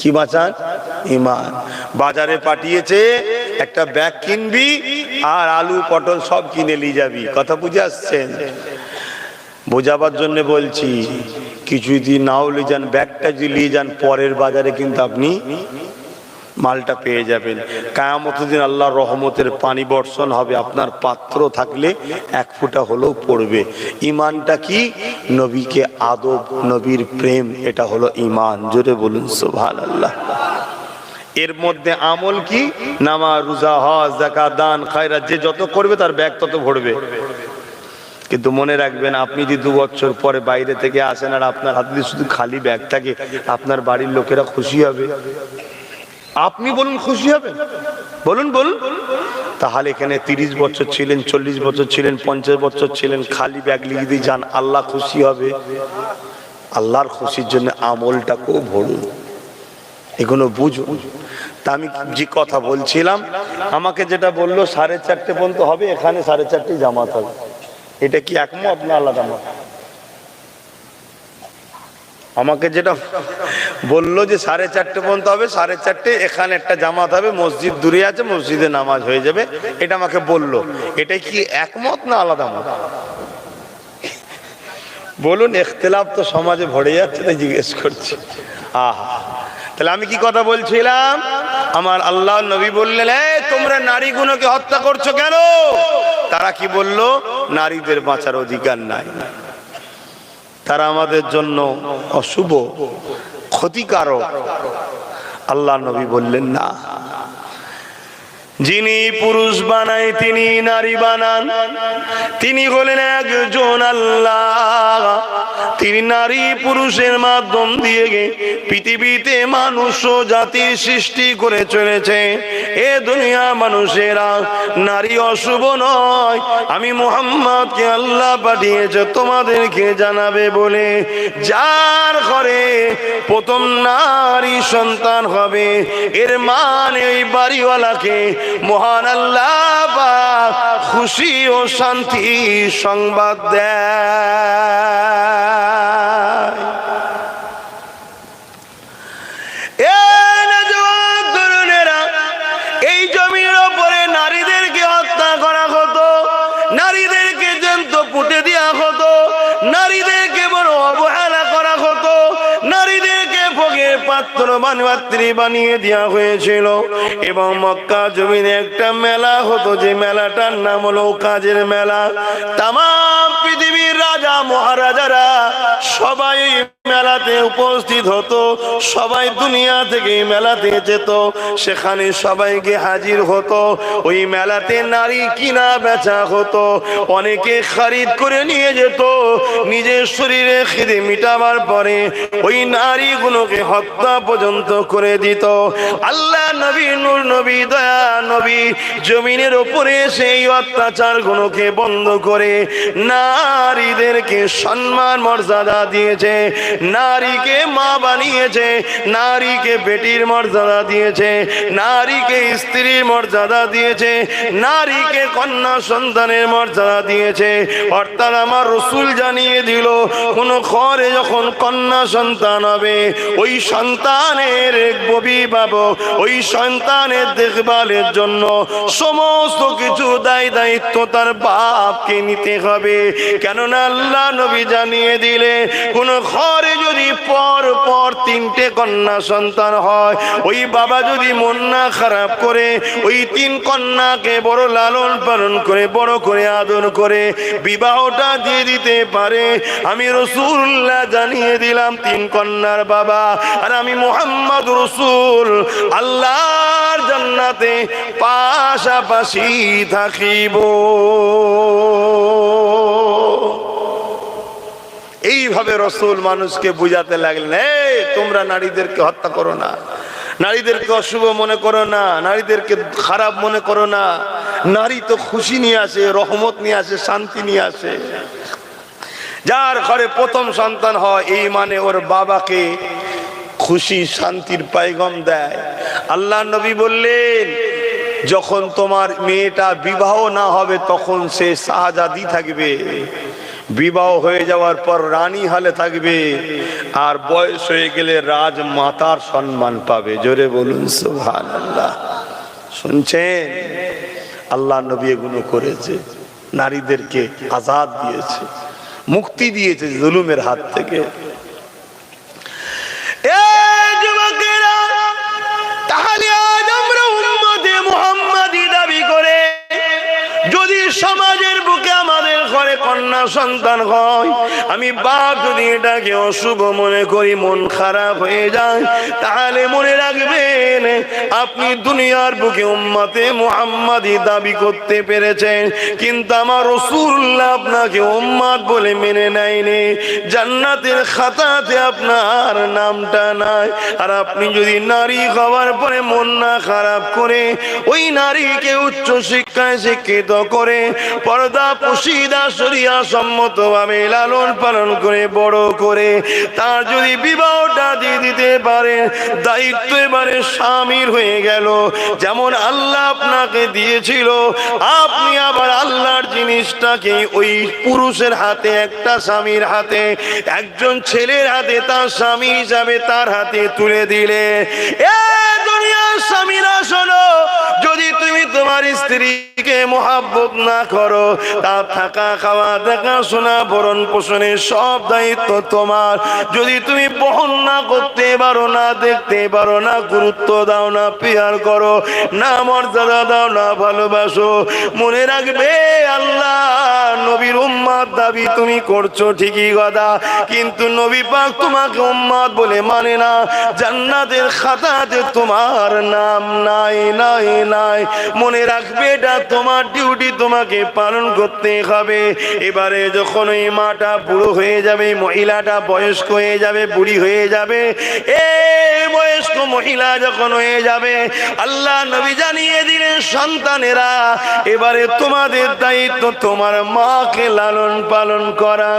কি বাঁচান ইমান। বাজারে পাঠিয়েছে, একটা ব্যাগ কিনবি আর আলু, পটল সব কিনে নিয়ে যাবি। কথা বুঝে আসছেন? বোঝাবার জন্য বলছি কিছু যদি নাও নিয়ে যান, ব্যাগটা যদি নিয়ে যান, পরের বাজারে কিন্তু আপনি মালটা পেয়ে যাবেন। কায়ামত দিন আল্লাহর রহমতের পানি বর্ষণ হবে, আপনার পাত্র থাকলে এক ফুটা হলেও পড়বে। ইমানটা কি? নবীকে আদব, নবীর প্রেম, এটা হলো ইমান। জোরে বলুন সোভান আল্লাহ এর মধ্যে আমল কি? নামা রোজা, হজ জাকাত দান, খায়রাত, যে যত করবে তার ব্যাগ তত ভরবে। কিন্তু মনে রাখবেন, আপনি যদি দু বছর পরে বাইরে থেকে আসেন আর আপনার হাতে শুধু খালি ব্যাগ থাকে, আপনার বাড়ির লোকেরা খুশি হবে। আপনি বলুন খুশি হবে বলুন বলুন। তাহলে এখানে তিরিশ বছর ছিলেন, চল্লিশ বছর ছিলেন, পঞ্চাশ বছর ছিলেন, খালি ব্যাগ লিখে দিয়ে যান, আল্লাহ খুশি হবে। আল্লাহর খুশির জন্য আমলটাকেও ভরুন এগুলো বুঝুন। তা আমি যে কথা বলছিলাম, আমাকে যেটা বলল, সাড়ে চারটে পর্যন্ত হবে, এখানে সাড়ে চারটে জামাত হবে। এটা কি একমত না আলাদা মত? আমাকে যেটা বলল যে সাড়ে চারটে পর্যন্ত হবে সাড়ে চারটে এখানে একটা জামাত হবে মসজিদ দূরে আছে মসজিদে নামাজ হয়ে যাবে। এটা আমাকে বলল। এটা কি একমত না আলাদা মত? বলুন এখতলাফ তো সমাজে ভরে যাচ্ছে তাই জিজ্ঞেস করছি। আহা। তাহলে আমি কি কথা বলছিলাম? আমার আল্লাহ নবী বললেন "এই, তোমরা নারীগুলোকে হত্যা করছ কেন? তারা কি বলল? নারীদের বাঁচার অধিকার নাই। তারা আমাদের জন্য অশুভ ক্ষতিকারক। আল্লাহ নবী বললেন না। যিনি পুরুষ বানায়, তিনি নারী বানান। তিনি হলেন একজন আল্লাহ। তিনি নারী পুরুষের মাধ্যম দিয়ে গে পৃথিবীতে মানুষ ও জাতির সৃষ্টি করে চলেছে। এ দুনিয়া মানুষেরা নারী অশুভ নয়। আমি মোহাম্মদকে আল্লাহ পাঠিয়েছে, তোমাদেরকে জানাবে বলে। যার ঘরে প্রথম নারী সন্তান হবে, এর মানে ওই বাড়িওয়ালাকে মহান আল্লাহ খুশি ও শান্তি সংবাদ দেয়। বানপাত্রী বানিয়ে দেওয়া হয়েছিল। এবং মক্কা জমিনে একটা মেলা হতো, যে মেলাটার নাম হলো কাজের মেলা। তাম পৃথিবীর রাজা, মহারাজারা সবাই মেলাতে উপস্থিত হতো, সবাই দুনিয়া থেকে মেলাতে যেত, সেখানে সবাইকে হাজির হতো। ওই মেলাতে নারী কিনা বেচা হতো, অনেকে খারিদ করে নিয়ে যেত, নিজের শরীরে খিদে মিটাবার পরে ওই নারীগুলোকে হত্যা পর্যন্ত করে দিত। আল্লাহ নবী, নূর নবী, দয়া নবী, জমিনের ওপরে সেই অত্যাচার গুলোকে বন্ধ করে নারীদেরকে সম্মান, মর্যাদা দিয়েছে, নারীকে মা বানিয়েছে, নারীকে বেটির মর্যাদা দিয়েছে, নারীকে স্ত্রীর মর্যাদা দিয়েছে, নারীকে কন্যা সন্তানের মর্যাদা দিয়েছে। অর্থাৎ আমার রসুল জানিয়ে দিল, কোন ঘরে যখন কন্যা সন্তান হবে, ওই সন্তানের অভিভাবক ওই সন্তানের দেখভালের জন্য সমস্ত কিছু দায় দায়িত্ব তার বাপকে নিতে হবে। কেননা আল্লাহ নবী জানিয়ে দিলে, কোন ঘরে যদি পর পর তিনটে কন্যা সন্তান হয়, ওই বাবা যদি মন না খারাপ করে, ওই তিন কন্যাকে বড় লালন পালন করে, বড় করে আদর করে, বিবাহটা দিয়ে দিতে পারে, আমি রসুল্লাহ জানিয়ে দিলাম, তিন কন্যার বাবা, আর আমি মোহাম্মদ রসুল, আল্লাহর জান্নাতে পাশাপাশি থাকিব। এইভাবে রসুল মানুষকে বুঝাতে লাগলেন, এই, তোমরা নারীদেরকে হত্যা করো না। নারীদেরকে অশুভ মনে করো না, নারীদেরকে খারাপ মনে করো না। নারী তো খুশি নিয়ে আসে, রহমত নিয়ে আসে, শান্তি নিয়ে আসে। যার ঘরে প্রথম সন্তান হয়, এই মানে ওর বাবাকে খুশি, শান্তির পায়গম দেয়। আল্লাহ নবী বললেন, যখন তোমার মেয়েটা বিবাহ না হবে, তখন সে শাহজাদি থাকবে। বিবাহ হয়ে যাওয়ার পর রানী হালে থাকবে, আর বয়স হয়ে গেলে রাজ মাতার সম্মান পাবে। জোরে বলুন সুহান আল্লাহ শুনছেন? আল্লাহ নবী এগুলো করেছে, নারীদেরকে আজাদ দিয়েছে, মুক্তি দিয়েছে জুলুমের হাত থেকে। কন্যা সন্তান হয়, আমি বাপ যদি এটাকে অশুভ মনে করি, মন খারাপ হয়ে যায়, তাহলে মনে রাখবেন, আপনি দুনিয়ার বুকে উম্মতে মুহাম্মাদি দাবি করতে পেরেছেন, কিন্তু আমার রসুল্লাহ আপনাকে উম্মাদ বলে মেনে নেয়নি, জান্নাতের খাতাতে আপনার নামটা নাই, আর আপনি যদি নারী হওয়ার পরে মন না খারাপ করে, ওই নারীকে উচ্চ শিক্ষায় শিক্ষিত করে, পর্দা পুশিদা সরিয়া সম্মত ভাবে লালন পালন করে, বড় করে, তার যদি বিবাহটা দিয়ে দিতে পারে, দায়িত্ব এবারে স্বামীর হয়ে গেল। যেমন আল্লাহ আপনাকে দিয়েছিল, আপনি আবার আল্লাহর জিনিসটাকে ওই পুরুষের হাতে, একটা স্বামীর হাতে, একজন ছেলের হাতে, তার স্বামী হিসাবে তার হাতে তুলে দিলে। এ তোমার স্ত্রীকে মোহাব্বত না করো। তার থাকা খাওয়া, দেখাশোনা ভরণ পোষণের সব দায়িত্ব তোমার। যদি তুমি বহন না করতে পারো, না দেখতে পারো, না গুরুত্ব দাও, না পেয়ার করো, না মর্যাদা দাও, না ভালোবাসো, মনে রাখবে আল্লাহ। নবীর উম্মাদ দাবি তুমি করছ ঠিকই কথা কিন্তু নবী পাক তোমাকে উম্মাদ বলে মানে না। জান্নাতের খাতাতে তোমার নাম নাই নাই নাই। মনে রাখবে এটা তোমার ডিউটি তোমাকে পালন করতে হবে। এবারে যখন ওই মাটা বুড়ো হয়ে যাবে, মহিলাটা বয়স্ক হয়ে যাবে, বুড়ি হয়ে যাবে, এ বয়স্ক মহিলা যখন হয়ে যাবে, আল্লাহ নবী জানিয়ে দিলেন, সন্তানেরা, এবারে তোমাদের দায়িত্ব তোমার মাকে লালন পালন করা।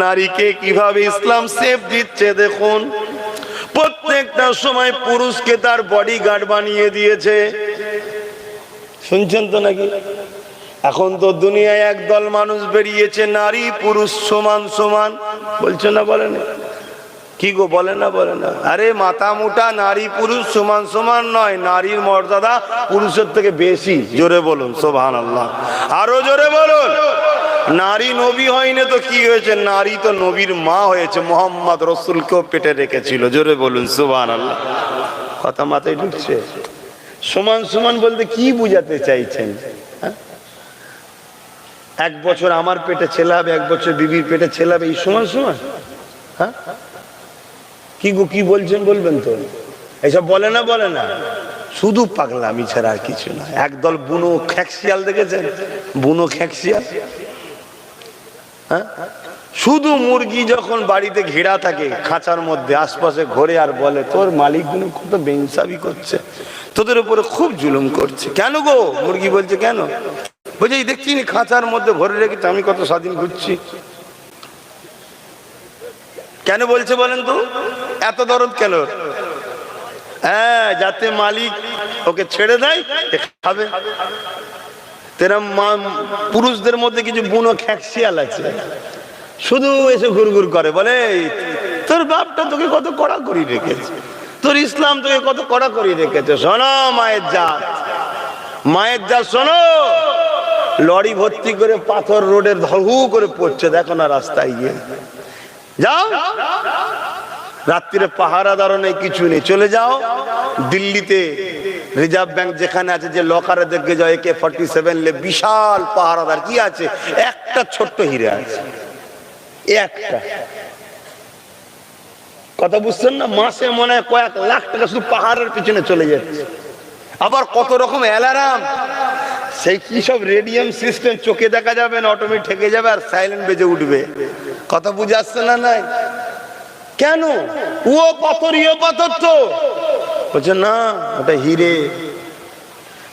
নারীকে কীভাবে ইসলাম সেফ দিচ্ছে দেখুন। প্রত্যেকটা সময় পুরুষকে তার বডি গার্ড বানিয়ে দিয়েছে। শুনছেন তো নাকি? এখন তো দুনিয়ায় একদল মানুষ বেরিয়েছে, নারী পুরুষ সমান সমান। বলছে না বলে না কি গো, বলে না বলে না। আরে মাথা মোটা, নারী পুরুষ, সমান সমান নয়। নারীর মর্যাদা পুরুষের থেকে বেশি। জোরে বলুন সোভান আল্লাহ আরও জোরে বলুন। নারী নবী হয়নি তো কি হয়েছে? নারী তো নবীর মা হয়েছে। মোহাম্মদ রসুলকেও পেটে রেখেছিল। জোরে বলুন সুবান আল্লাহ কথা মাথায় ঢুকছে। সমান সমান বলতে কি বুঝাতে চাইছেন? হ্যাঁ? এক বছর আমার পেটে ছেলে হবে এক বছর বিবির পেটে ছেলে হবে এই সমান সমান? হ্যাঁ? কি গো, কি বলছেন বলবেন তো? এইসব বলে না বলে না। শুধু পাগলামি ছাড়া আর কিছু না। একদল বুনো খ্যাকশিয়াল দেখেছেন? বুনো খ্যাকশিয়াল? হ্যাঁ? শুধু মুরগি যখন বাড়িতে ঘেরা থাকে খাঁচার মধ্যে, আশপাশে ঘরে আর বলে, তোর মালিকগুলো কত বেইনসাবি করছে। তোদের উপরে খুব জুলুম করছে। কেন গো? মুরগি বলছে, কেন? বলছে দেখছি খাঁচার মধ্যে ভরে রেখেছে, আমি কত স্বাধীন ঘুরছি। কেন বলছে বলেন তো? এত দরদ কেন? হ্যাঁ যাতে মালিক ওকে ছেড়ে দেয় খাবে। পুরুষদের মধ্যে কিছু বুনো খ্যাকশিয়াল আছে। শুধু এসে ঘুরঘুর করে, বলে তোর বাপটা তোকে কত কড়া করি রেখেছে। তোর ইসলাম তোকে কত কড়া করি রেখেছে। শোনো, মায়ের জাত। মায়ের জাত, শোনো। লরি ভর্তি করে পাথর রোডের ধহু করে পড়ছে, দেখো না রাস্তায় গিয়ে। যাও। রাত্রিরে পাহারাদারও নেই কিছু নেই। চলে যাও। দিল্লিতে রিজার্ভ ব্যাংক যেখানে আছে, যে লকারে দেখে যাও একে ফর্টি সেভেন লে বিশাল পাহারাদার। কি আছে? একটা ছোট্ট হিরে আছে। একটা। কথা বুঝছেন না? মাসে মনে হয় কয়েক লাখ টাকা শুধু পাহাড়ের পিছনে চলে যাচ্ছে। আবার কত রকম অ্যালার্ম সেই কি সব রেডিয়াম সিস্টেম, চোখে দেখা যাবে না অটোমেটিক ঠেকে যাবে আর সাইলেন্ট বেজে উঠবে। কথা বুঝে আসছে না নাই? কেন? ও পাথর ইয়ে পাথর তো। বলছে, না, ওটা হিরে।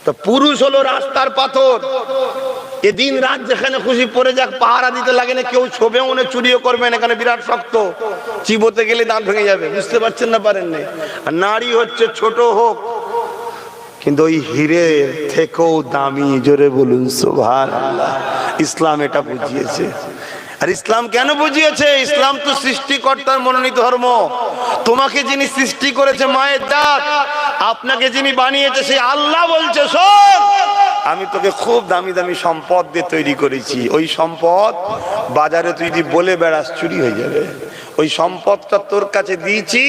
তো পুরুষ হলো রাস্তার পাথর। এদিন রাত যেখানে খুশি পড়ে যাক, পাহারা দিতে লাগে না, কেউ ছবে মনে চুরিও করবে না এখানে বিরাট শক্ত। চিবোতে গেলে দাঁত ভেঙে যাবে। বুঝতে পারছেন না পারেন না আর নারী হচ্ছে ছোট হোক কিন্তু ওই হীরের থেকেও দামি, জোরে বলুন সোভান ইসলাম এটা বুঝিয়েছে। আর ইসলাম কেন বুঝিয়েছে? ইসলাম তো সৃষ্টিকর্তার মনোনীত ধর্ম। তোমাকে যিনি সৃষ্টি করেছে মায়ের দাঁত, আপনাকে যিনি বানিয়েছে সে আল্লাহ বলছে, শোন, আমি তোকে খুব দামি দামি সম্পদ দিয়ে তৈরি করেছি। ওই সম্পদ বাজারে তুই যদি বলে বেড়াস, চুরি হয়ে যাবে। ওই সম্পদটা তোর কাছে দিয়েছি,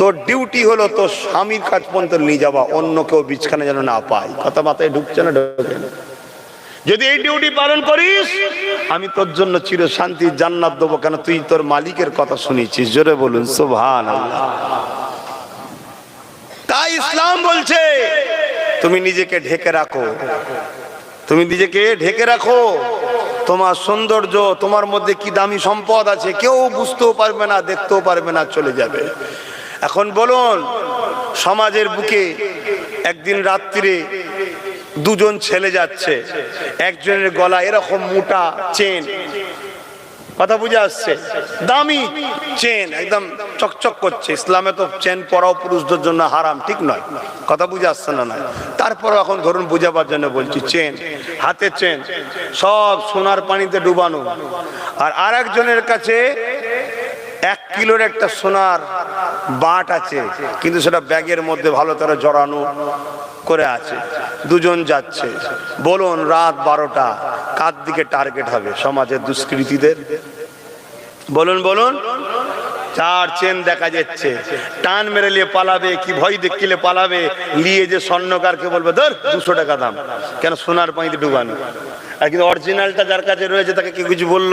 তোর ডিউটি হলো তোর স্বামীর কাছ পর্যন্ত নিয়ে যাওয়া, অন্য কেউ বিছখানে যেন না পায়। কথা মাথায় ঢুকছে না, ঢোকে না। যদি এই ডিউটি পালন করিস, আমি তোর জন্য চির শান্তির জান্নাত দেবো, কেন তুই তোর মালিকের কথা শুনেছিস? জোরে বলুন সোভান তাই ইসলাম বলছে, তুমি নিজেকে ঢেকে রাখো। তুমি নিজেকে ঢেকে রাখো। তোমার সৌন্দর্য, তোমার মধ্যে কি দামি সম্পদ আছে, কেউ বুঝতেও পারবে না, দেখতেও পারবে না, চলে যাবে। এখন বলুন, সমাজের বুকে একদিন রাত্রিরে দুজন ছেলে যাচ্ছে, একজনের গলা এরকম মোটা, চেন। কথা বুঝে আসছে। দামি চেন একদম চকচক করছে। ইসলামে তো চেন পরাও পুরুষদের জন্য হারাম, ঠিক নয়। কথা বুঝে আসছে না না তারপর এখন ধরুন বুঝাবার জন্য বলছি চেন হাতে চেন সব সোনার পানিতে ডুবানো। আর আরেকজনের কাছে এক কিলোর একটা সোনার বাট আছে, কিন্তু সেটা ব্যাগের মধ্যে ভালো করে জড়ানো করে আছে। দুজন যাচ্ছে। বলুন, রাত বারোটা, কার দিকে টার্গেট হবে সমাজের দুষ্কৃতীদের? বলুন বলুন। চার চেন দেখা যাচ্ছে। টান মেরে নিয়ে পালাবে, কি ভয় দেখিলে পালাবে? নিয়ে যে স্বর্ণকারকে বলবে, ধর, দুশো টাকা দাম। কেন সোনার পানিতে ডুবানো আর কিন্তু অরিজিনালটা যার কাছে রয়েছে, তাকে কি কিছু বলল?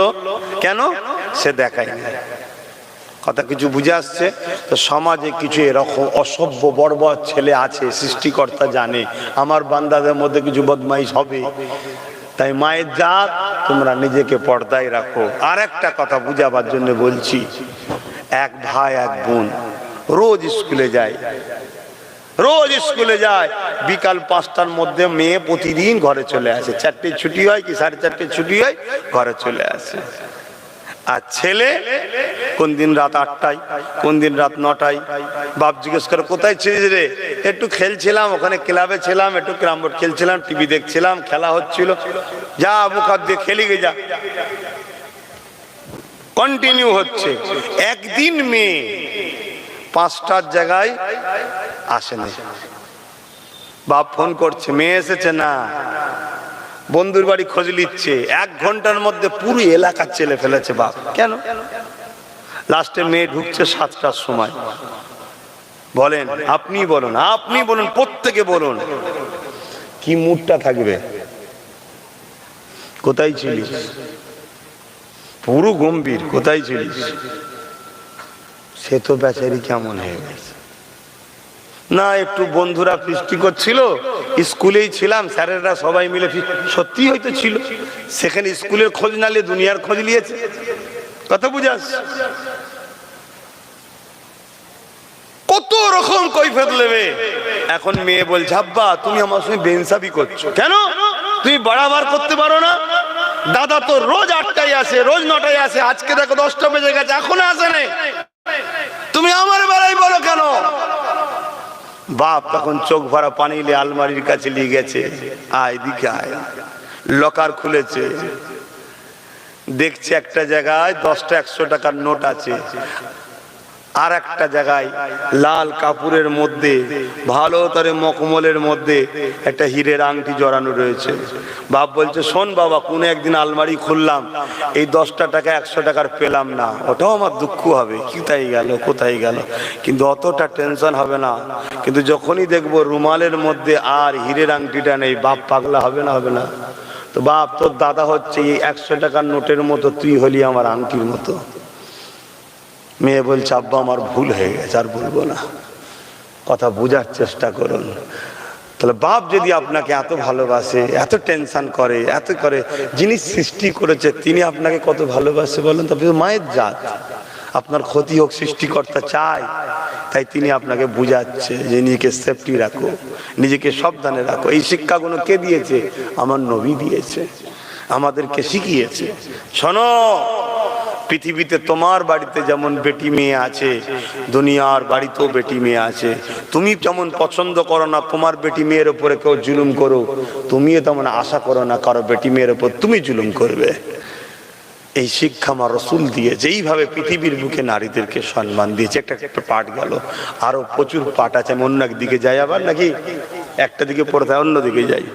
কেন? সে দেখায় না কথা কিছু বুঝে আসছে? তো সমাজে কিছু এরকম অসভ্য, বর্বর ছেলে আছে, সৃষ্টিকর্তা জানে, আমার বান্দাদের মধ্যে কিছু বদমাইশ হবে। তাই মায়ের জাত তোমরা নিজেকে পর্দায় রাখো। আর একটা কথা বুঝাবার জন্য বলছি, এক ভাই, এক বোন রোজ স্কুলে যায়। রোজ স্কুলে যায়, বিকাল পাঁচটার মধ্যে মেয়ে প্রতিদিন ঘরে চলে আসে। চারটে ছুটি হয় কি সাড়ে চারটে ছুটি হয়? ঘরে চলে আসে। আর ছেলে কোন দিন রাত আটটায়, কোন দিন রাত নটায়? বাপ জিজ্ঞেস করে, কোথায় ছিলিস রে? একটু খেলছিলাম, ওখানে ক্লাবে ছিলাম, একটু ক্রাম বোর্ড খেলছিলাম, টিভি দেখছিলাম, খেলা হচ্ছিল। যা মুখ হাত দিয়ে খেলি গে যা। কন্টিনিউ হচ্ছে। একদিন মেয়ে পাঁচটার জায়গায় আসে না বাপ ফোন করছে, মেয়ে এসেছে না? বন্ধুর বাড়ি খোঁজ নিচ্ছে। এক ঘণ্টার মধ্যে পুরো এলাকা চেলে ফেলেছে বাপ। কেন? লাস্টে মেয়ে ঢুকছে সাতটার সময়। বলেন, আপনি বলুন আপনি বলুন, প্রত্যেকে বলুন। কি মুডটা থাকবে? কোথায় ছিলিস? পুরো গম্ভীর, কোথায় ছিলিস? সে তো বেচারি কেমন হয়ে গেছে। না, একটু বন্ধুরা ফিস্টি করছিল, স্কুলেই ছিলাম, স্যারেরা সবাই মিলে সত্যি হয়তো ছিল। সেখানে স্কুলের খোঁজ না নিয়ে দুনিয়ার খোঁজ নিয়েছে। কথা বুঝাস? কত রকম কৈফেত নেবে? এখন মেয়ে বলছে, আব্বা, তুমি আমার সঙ্গে বেনসাবি করছ। কেন? তুমি বাড়াবার করতে পারো না? দাদা তো রোজ আটটায় আসে, রোজ নটায় আসে। আজকে দেখো দশটা বেজে গেছে, এখনও আসে তুমি আমার বেলায় বলো কেন? বাপ তখন চোখ ভরা পানি নিয়ে আলমারির কাছে নিয়ে গেছে। আয় দিকে আয়। লকার খুলেছে। দেখছে একটা জায়গায় দশটা একশো টাকার নোট আছে। আর একটা জায়গায় লাল কাপুরের মধ্যে, ভালো তরে মকমলের মধ্যে একটা হীরের আংটি জড়ানো রয়েছে। বাপ বলছে, শোন বাবা, কোনো একদিন আলমারি খুললাম, এই দশটা টাকা একশো টাকার পেলাম না। ওটাও আমার দুঃখ হবে। কোথায় গেল কোথায় গেল? কিন্তু অতটা টেনশন হবে না। কিন্তু যখনই দেখব রুমালের মধ্যে আর হীরের আংটিটা নেই, বাপ পাগলা হবে না হবে না। তো বাপ, তোর দাদা হচ্ছে এই একশো টাকার নোটের মতো তুই হলি আমার আংটির মতো। মেয়ে বলছে, আব্বা, আমার ভুল হয়ে গেছে, আর বলব না। কথা বোঝার চেষ্টা করুন। তাহলে বাপ যদি আপনাকে এত ভালোবাসে, এত টেনশন করে, এত করে যিনি সৃষ্টি করেছে, তিনি আপনাকে কত ভালোবাসে বলেন তবে মায়ের জাত। আপনার ক্ষতি হোক, সৃষ্টিকর্তা চায়। তাই তিনি আপনাকে বুঝাচ্ছে যে নিজেকে সেফটি রাখো, নিজেকে সাবধানে রাখো। এই শিক্ষাগুলো কে দিয়েছে? আমার নবী দিয়েছে। আমাদেরকে শিখিয়েছে। শোনো পৃথিবীতে তোমার বাড়িতে যেমন বেটি মেয়ে আছে, দুনিয়ার বাড়িতেও বেটি মেয়ে আছে, তুমি যেমন পছন্দ করো না, তোমার বেটি মেয়ের উপরে কেউ জুলুম করো তুমিও তেমন আশা করো না কারও বেটি মেয়ের উপর তুমি জুলুম করবে। এই শিক্ষা আমার রসুল দিয়ে যেইভাবে পৃথিবীর বুকে নারীদেরকে সম্মান দিয়েছে, একটা একটা পাঠ গেল। আরও প্রচুর পাঠ আছে, আমি অন্য দিকে যাই আবার নাকি? একটা দিকে পড়তে অন্য দিকে যাই।